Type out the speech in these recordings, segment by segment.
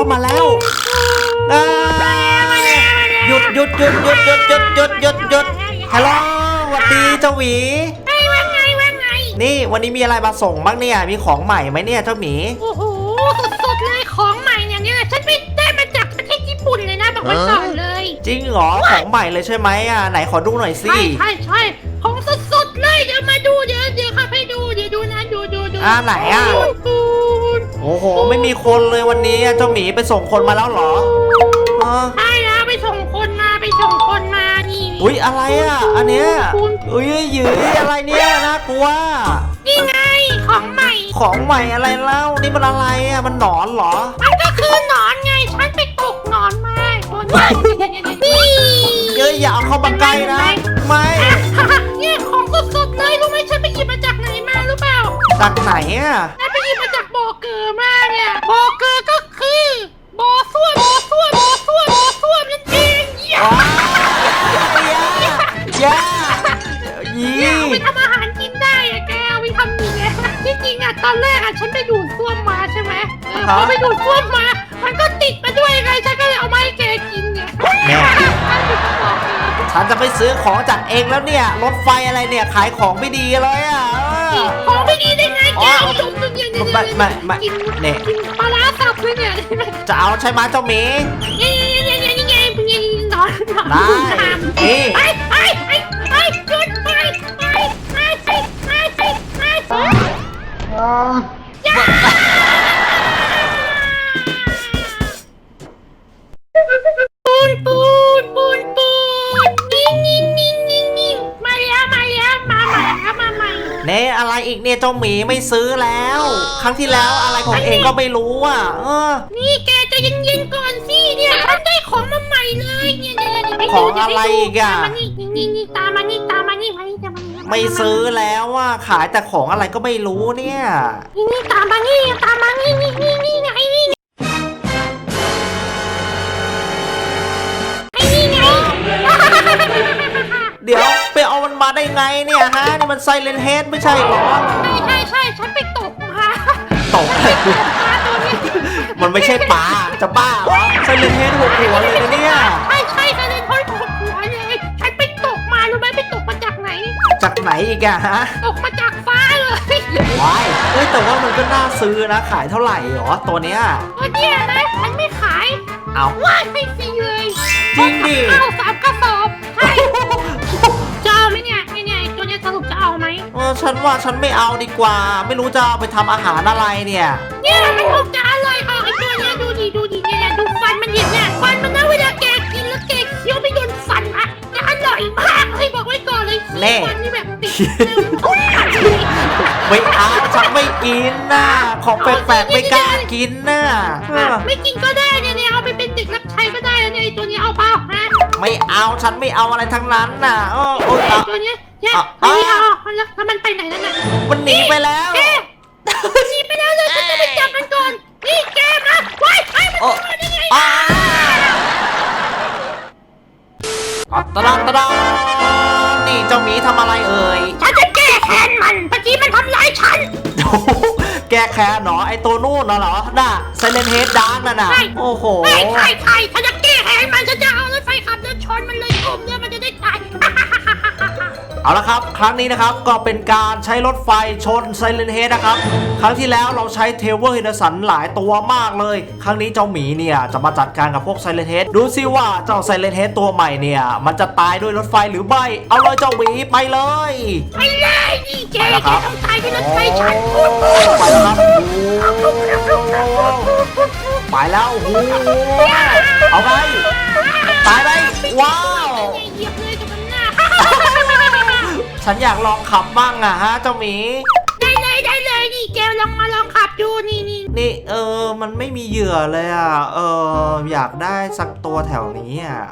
แล้วมาแล้วอ่าหยุดหยุดหยุดหยุดหยุดหยุดหยุดหยุดหยุดฮัลโหลสวัสดีเจ้าหมีไอ้ยว่าไงว่าไง นี่วันนี้มีอะไรมาส่งบ้างเนี่ย มีของใหม่ไหมเนี่ยเจ้าหมี โอ้โหสดๆเลยของใหม่เนี่ยเนี่ยฉันไปได้มาจากประเทศญี่ปุ่นเลยนะบอกไว้ก่อนเลยจริงเหรอ ของใหม่เลยใช่ไหมอะไหนขอดูหน่อยสิ ใช่ใช่ใช่ของสดๆเลยเดี๋ยวมาดูเดี๋ยวเดี๋ยวครับให้ดูเดี๋ยวดูนะดูดูดูอ่าไหนอะปูน โอ้โห ไม่มีคนเลยวันนี้อะเจ้าหมีไปส่งคนมาแล้วเหรอเออใช่แล้วไปส่งคนมาไปส่งคนมานี่ อุ้ยอะไรอะ อันเนี้ยอุ้ยหยืยอะไรเนี่ยน่ากลัว นี่ไงของใหม่ ของใหม่อะไรเล่านี่มันอะไรอะมันหนอนเหรอ มันก็คือหนอนไงฉันไปตกหนอนมาตัวนี้นี่เยอะอย่าเอาเข้ามาใกล้นะ ไม่เนี่ยของสดๆเลยรู้ไหมฉันไปหยิบมาจากไหนมารู้เปล่าจากไหนอะฉันไปหยิ บมาจากบ่อเกลือมาเนี่ยบ่อเกลือก็คือบ่อส้วมบ่อส้วมบ่อส้วมบ่อส้วมนั่นเองเยี่ยว้าวย่ายีเนี่ยเอาไปทำอาหารกินได้อะแกเอาไปทำนี่ไงที่จริงอะตอนแรกอะฉันไปดูดส้วมมาใช่ไหมเออพอไปดูดส้วมมา มันก็ติดมาด้วยไงฉันก็เลยเอามาให้แกกินไงแม่ฉันไปบอกเกลือฉันจะไปซื้อของจากเองแล้วเนี่ย รถไฟอะไรเนี่ย ขายของไม่ดีเลยอะเออ ของไม่ดีได้ไงแกเอาดมดูเนี่ยเนี่ย ไม่ไม่ไม่กินเนี่ย กินปลาร้าสับเลยเนี่ยจะเอาใช่ไหมเจ้าหมีนี่นี่นี่นี่ไงนี่นอนนอนได้นี่ไปไเนี่ยเจ้าหมีไม่ซื้อแล้ว ครั้งที่แล้วอะไรของเองก็ไม่รู้อะเออ นี่แกใจะเย็นๆก่อนสิเนี่ยฉันได้ของมาใหม่เลยเนี่ยเนี่ยเนี่ยไปดูของอะไรอีกอะ ตามมานี่นี่นี่ตามมานี่ตามมานี่มานี่ตามมานี่ไม่ซื้อแล้วอะขายแต่ของอะไรก็ไม่รู้เนี่ย นี่นี่ตามมานี่ตามมานี่นี่นี่นี่ไงนี่ ได้ไงเนี่ยฮะนี่มันไซเลนเฮดไม่ใช่เหรอใช่ใช่ใช่ฉันไปตกมาตกอะไรปลาตัวนี้มันไม่ใช่ปลาจะบ้าเหรอไซเลนเฮดหัวหัวเลยนะเนี่ย ใช่ใช่ฉันเลยพ่นหัวเลยฉันไปตกมารู้ไหมไปตกมาจากไหน จากไหนอีกอะฮะตกมาจากฟ้าเลยว้ายเฮ้ยแต่ว่ามันก็น่าซื้อนะขายเท่าไหร่หรอตัวเนี้ย ตัวเนี้ยนะฉันไม่ขายเอา ว่ายให้ฟรีเลยจริงดิข้าวสามกระสอบ เอาไหมเออฉันว่าฉันไม่เอาดีกว่า ไม่รู้จะเอาไปทำอาหารอะไรเนี่ย เนี่ยมันคงจะอร่อยค่ะไอตัวเนี้ยดูดิดูดิเนี่ยเนี่ยดูฟันมันเห็นเนี่ยฟันมันนะเวลาแกกินแล้วแกเคี้ยวไปโดนฟันอะจะอร่อยมากเลยบอกไว้ก่อนเลยแน่ ฟันนี่แบบติดไม่เอาฉันไม่กินนะของแปลกๆไม่กล้ากินนะเออ ไม่กินก็ได้เนี่ยเนี่ยเอาไปเป็นเด็กรับ ใช้ก็ได้นะเนี่ยไอตัวเนี้ยเอาเปล่าฮะไม่เอาฉันไม่เอาอะไรทั้งนั้นน่ะเออเออไอเอา ตัวเนี้ยเนี่ยอะอันนี้เอาเอาแล้วแล้วมันไปไหนแล้วน่ะมันหนีไปแล้ว แกหนีไปแล้วเลยฉันจะไปจับมันก่อนนี่แกนะว้ายไอ้มันโอ้มาได้ไงอ้าตะดาตะดานี่เจ้าหมีทำอะไรเอ่ย ฉันจะแก้แค้นมันเมื่อกี้มันทำร้ายฉัน โอ้โห แกแค้นเหรอไอตัวนู่นน่ะเหรอ น่ะไซเลนเฮดดาร์กน่ะน่ะ ใช่ โอ้โหใช่ใช่ใช่ฉันจะแก้แค้นมันฉันจะเอารถไฟขับแล้วชนมันเลยกลมเนี่ยมันจะได้ตาย เอาละครับ ครั้งนี้นะครับก็เป็นการใช้รถไฟชนไซเลนเฮดนะครับ ครั้งที่แล้วเราใช้เทเวอร์ฮินสันหลายตัวมากเลย ครั้งนี้เจ้าหมีเนี่ยจะมาจัดการกับพวกไซเลนเฮดดูซิว่าเจ้าไซเลนเฮดตัวใหม่เนี่ย มันจะตายด้วยรถไฟหรือไม่ เอาเลยเจ้าหมีไปเลยไปเลยนี่แกไปแล้วแกครับต้องตายด้วยรถไฟโอ้ฉันไปแล้ ไปแล้วโอ้โหเอาไปตายไปว้าวเหยียบเลยตรงนั้นน่ะฉันอยากลองขับบ้างอะฮะเจ้าหมีได้เลยได้เลยนี่แกลองมาลองขับดูนี่นี่นี่เออมันไม่มีเหยื่อเลยอะเอออยากได้สักตัวแถวนี้อะ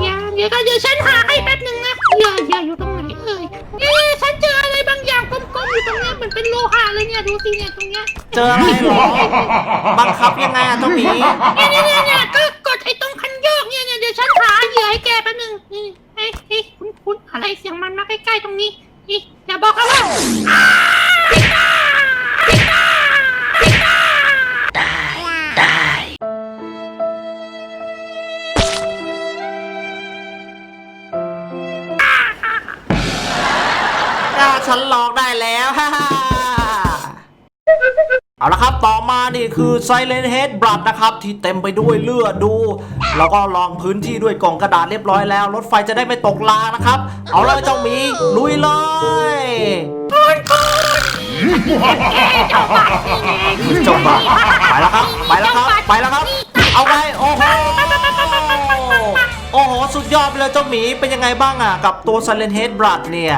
เนี่ยเดี๋ยวก็เดี๋ยวฉันหาให้แป๊บนึงนะเหยื่อเหยื่ออยู่ตรงไหนเอ่ยเอ๊ะฉันเจอ อยู่ตรงเนี้ยเหมือนเป็นโลหะเลยเนี่ยดูสิเนี่ยตรงเนี้ยเจออะไรเหรอบังคับยังไงอะเจ้าหมีเนี่ยเนี่ยเนี่ยก็กดไอ้ตรงคันโยกเนี่ยเนี่ยเดี๋ยวฉันหาเหยื่อให้แกแป๊บนึงนี่เอ้ยเอ้ยคุ้นคุ้นๆอะไรเสียงมันมาใกล้ๆตรงนี้นี่อย่าบอกกันว่าอ้า เอาละครับต่อมานี่คือ Silent Head Blood นะครับ ที่เต็มไปด้วยเลือดดู แล้วก็ลองพื้นที่ด้วยกล่องกระดาษเรียบร้อยแล้ว รถไฟจะได้ไม่ตกรางนะครับ เอาเลยเจ้าหมีลุยเลยจบไปแล้วครับไปแล้วครับไปแล้วครับ เอาไงโอ้โหโอ้โหสุดยอดไปเลยเจ้าหมีเป็นยังไงบ้างอะกับตัว Silent Head Blood เนี่ย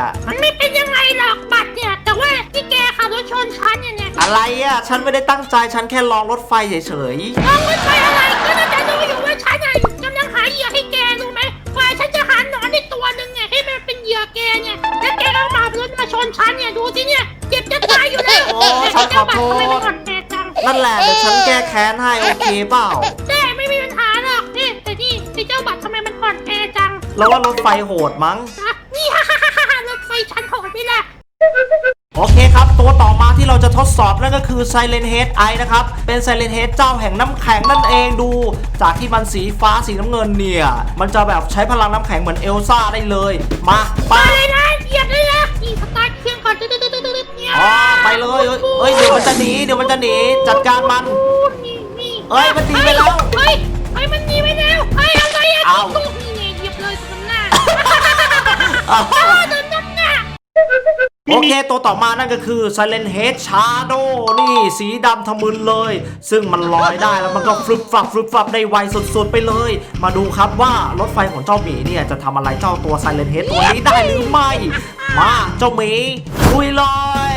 อะไรอะ ฉันไม่ได้ตั้งใจ ฉันแค่ลองรถไฟเฉยน้องไม่ใช่อะไรก็น่าจะรู้อยู่ว่าฉันน่ะกำลังหาเหยื่อให้แกรู้ไหมฝ่ายฉันจะหาหนอนในตัวหนึ่งไงให้มันเป็นเหยื่อแกเนี่ยแล้วแกก็มารถมาชนฉันเนี่ยดูสิเนี่ยเจ็บจะตายอยู่แล้วโอ้ฉันขอโทษ ทำไมมันอ่อนแอจังๆนั่นแหละ เดี๋ยวฉันแก้แค้นให้ โอเคเปล่าแต่ไม่มีปัญหาหรอกนี่แต่นี่ไอ้เจ้าบัตรทำไมมันอ่อนแอจัง แล้วว่ารถไฟโหดมั้ง นั่นก็คือ Silent Head Eye นะครับ เป็น Silent Head เจ้าแห่งน้ำแข็งนั่นเองดู จากที่มันสีฟ้าสีน้ำเงินเนี่ย มันจะแบบใช้พลังน้ำแข็งเหมือนเอลซ่าได้เลย มาไปไปเลยนะเหยียบเลยนะนี่สตาร์ทเครื่องก่อนตึ๊ดตึ๊ดตึ๊ดตึ๊ดเนี่ยอ๋อไปเลยเอ้ยเอ้ยเดี๋ยวมันจะหนีเดี๋ยวมันจะหนีจัดการมัน นี่นี่เอ้ยมันหนีไปแล้ว เฮ้ยเฮ้ยมันหนีไปแล้วเฮ้ยอะไรอะอ้าวตุ๊กนี่ไงเหยียบเลยตรงหน้า อ้าวอ้าวโดนน้ำหน้า โอเคตัวต่อมานั่นก็คือ Silent Head Shadow นี่สีดำทะมึนเลย ซึ่งมันลอยได้แล้วมันก็ฟลุปฟลับฟลุปฟลับได้ไวสุดๆไปเลย มาดูครับว่ารถไฟของเจ้าหมีเนี่ยจะทำอะไรเจ้าตัว Silent Head ตัวนี้ได้หรือไม่ มาเจ้าหมีลุยเลย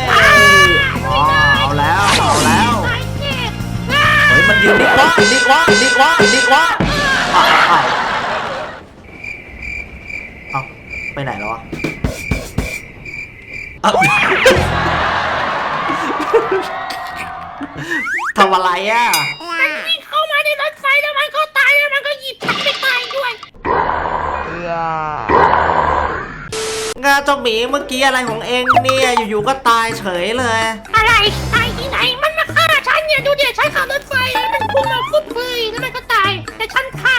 เอาแล้วเอาแล้วเฮ้ยมันยืนนิ่งวะยืนนิ่งวะยืนนิ่งวะยืนนิ่งวะอ้าวอ้าวอ้าไปไหนแล้ววะ ทำอะไรอะ มันวิ่งเข้ามาในรถไฟแล้วมันก็ตายแล้วมันก็หยิบฉันไปตายด้วย งาเจ้าหมีเมื่อกี้อะไรของเองเนี่ย อยู่ๆก็ตายเฉยเลย อะไรตายที่ไหน มันมาฆ่าฉันเนี่ยดูเดี๋ยวฉันขับรถไฟแล้วมันพุ่งมาฟุบเลยแล้วมันก็ตาย แต่ฉันฆ่ามันไ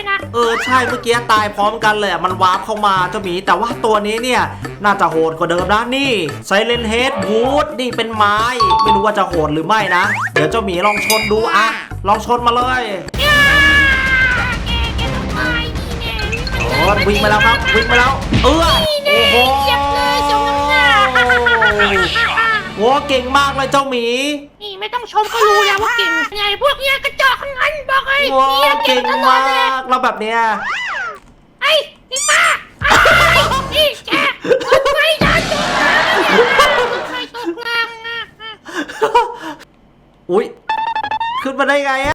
ด้ด้วยนะ เออใช่เมื่อกี้ตายพร้อมกันเลยอะมันวาร์ปเข้ามาเจ้าหมีแต่ว่าตัวนี้เนี่ยน่าจะโหดกว่าเดิมนะนี่ Silent Head Wood นี่เป็นไม้ ไม่รู้ว่าจะโหดหรือไม่นะ เดี๋ยวเจ้าหมีลองชนดูอะลองชนมาเลยย่าแกแกต้องตายนี่แน่โอ้วิ่งมาแล้วครับวิ่งมาแล้วเออนี่แน่โอ้โหเหยียบเลยสมน้ำหน้า โอ้เก่งมากเลยเจ้าหมีนี่ ไม่ต้องชมก็รู้แล้วว่าเก่งไงพวกเนี้ยกระจอกทั้งนั้นบอกเลยโอ้เนี่ยเก่เก่งงตลอมาดเลยกแล้วแบบเนี้ยไอ้นี่ป้าไอ้นี่แกรถไฟฉันตกรางรถไฟตกรางอะอุ๊ยขึ้นมาได้ไงอะ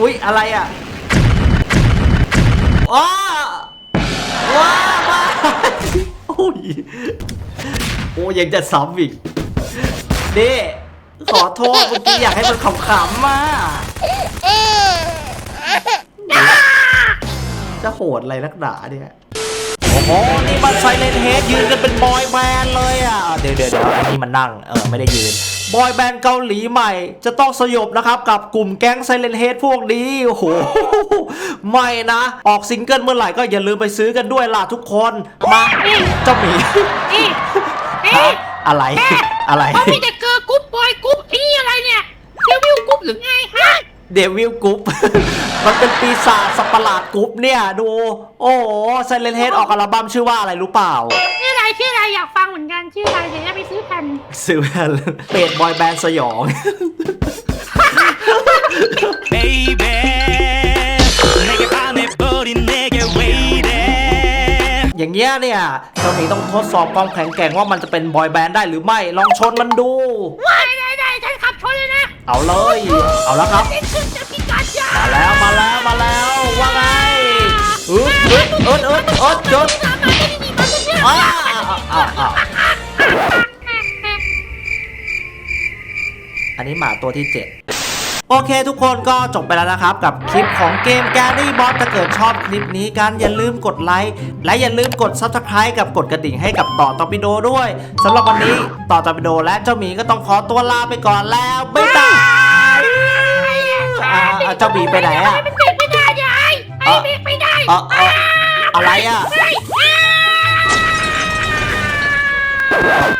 อุ๊ยอะไรอะ โอ้ยังจะซ้ำอีกเด้ขอโทษเมื่อกี้อยากให้มันขำๆมาจะโหดอะไรนักหนาเนี่ย โอ้โห นี่มันไซเลนเฮดยืนกันเป็นบอยแบนด์เลยอะ เดี๋ยวเดี๋ยวเดี๋ยวอันนี้มันนั่ง เออ ไม่ได้ยืน บอยแบนด์เกาหลีใหม่ จะต้องสยบนะครับ กับกลุ่มแก๊งไซเลนเฮดพวกนี้ โอ้โห ไม่นะ ออกซิงเกิลเมื่อไหร่ก็อย่าลืมไปซื้อกันด้วยล่ะทุกคน มาเจ้าหมีเอ๊ะเอ๊ะอะไร อะไรเขามีแต่เกอร์กรุ๊ปบอยกรุ๊ปไอ้นี่อะไรเนี่ยเดวิลกรุ๊ปหรือไงฮะเดวิลกรุ๊ป มันเป็นปีศาจสัตว์ประหลาดกรุ๊ปเนี่ย ดู โอ้โหไซเลนเฮดออกอัลบั้มชื่อว่าอะไรรู้เปล่า ชื่ออะไรชื่ออะไรอยากฟังเหมือนกันชื่ออะไรเดี๋ยวจะไปซื้อแผ่น ซื้อแผ่นเป็ดบอยแบนด์สยอง baby 내게 반해버린 내게 왜 이래 อย่างเงี้ยเนี่ยเจ้าหมีต้องทดสอบความแข็งแกร่งว่ามันจะเป็นบอยแบนด์ได้หรือไม่ ลองชนมันดู ได้ได้ได้ฉันขับชนเลยนะ เอาเลย เอาแล้วครับ เด็กขึ้นจะพิการยา มาแล้วมาแล้วมาแล้วว่าไงอึดอึดอึดอึดอึดอึด ตามมาได้ดีๆมาเพื่อน อ้าว อ้าวอ้าวอ้าวอันนี้หมาตัวที่ 7โอเคทุกคนก็จบไปแล้วนะครับ กับคลิปของเกมแกรี่บอสถ้าเกิดชอบคลิปนี้กันอย่าลืมกดไลค์และอย่าลืมกด Subscribe กับกดกระดิ่งให้กับต่อตอปิโดด้วยสำหรับวันนี้ต่อตอปิโดและเจ้าหมีก็ต้องขอตัวลาไปก่อนแล้วบ๊ายบายอ่าอ่าเจ้าหมีไปไหนอะมันเบรกไม่ได้ยายไอ้เบรกไม่ได้เออเอออะไรอะ Yeah!